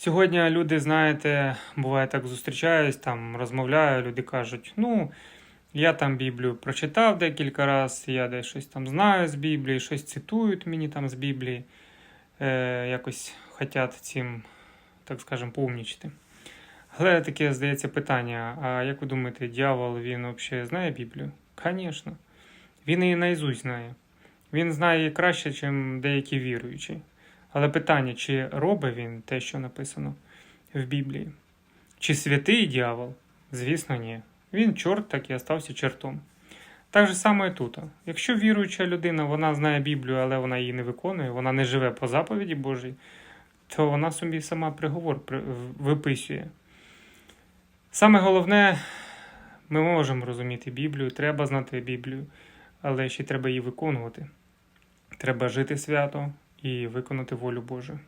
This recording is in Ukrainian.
Сьогодні люди, знаєте, буває так зустрічаюсь, там розмовляю, люди кажуть, ну, я там Біблію прочитав декілька разів, я десь щось там знаю з Біблії, щось цитують мені там з Біблії, е, якось хотять цим, так скажемо, поумнічити. Але таке, здається, питання: а як ви думаєте, дьявол, він взагалі знає Біблію? Звісно. Він її наизусть знає. Він знає її краще, ніж деякі віруючі. Але питання, чи робить він те, що написано в Біблії? Чи святий дьявол? Звісно, ні. Він чорт так і остався чортом. Так же само і тут. Якщо віруюча людина, вона знає Біблію, але вона її не виконує, вона не живе по заповіді Божій, то вона собі сама приговор виписує. Саме головне, ми можемо розуміти Біблію, треба знати Біблію, але ще треба її виконувати. Треба жити свято і виконати волю Божу.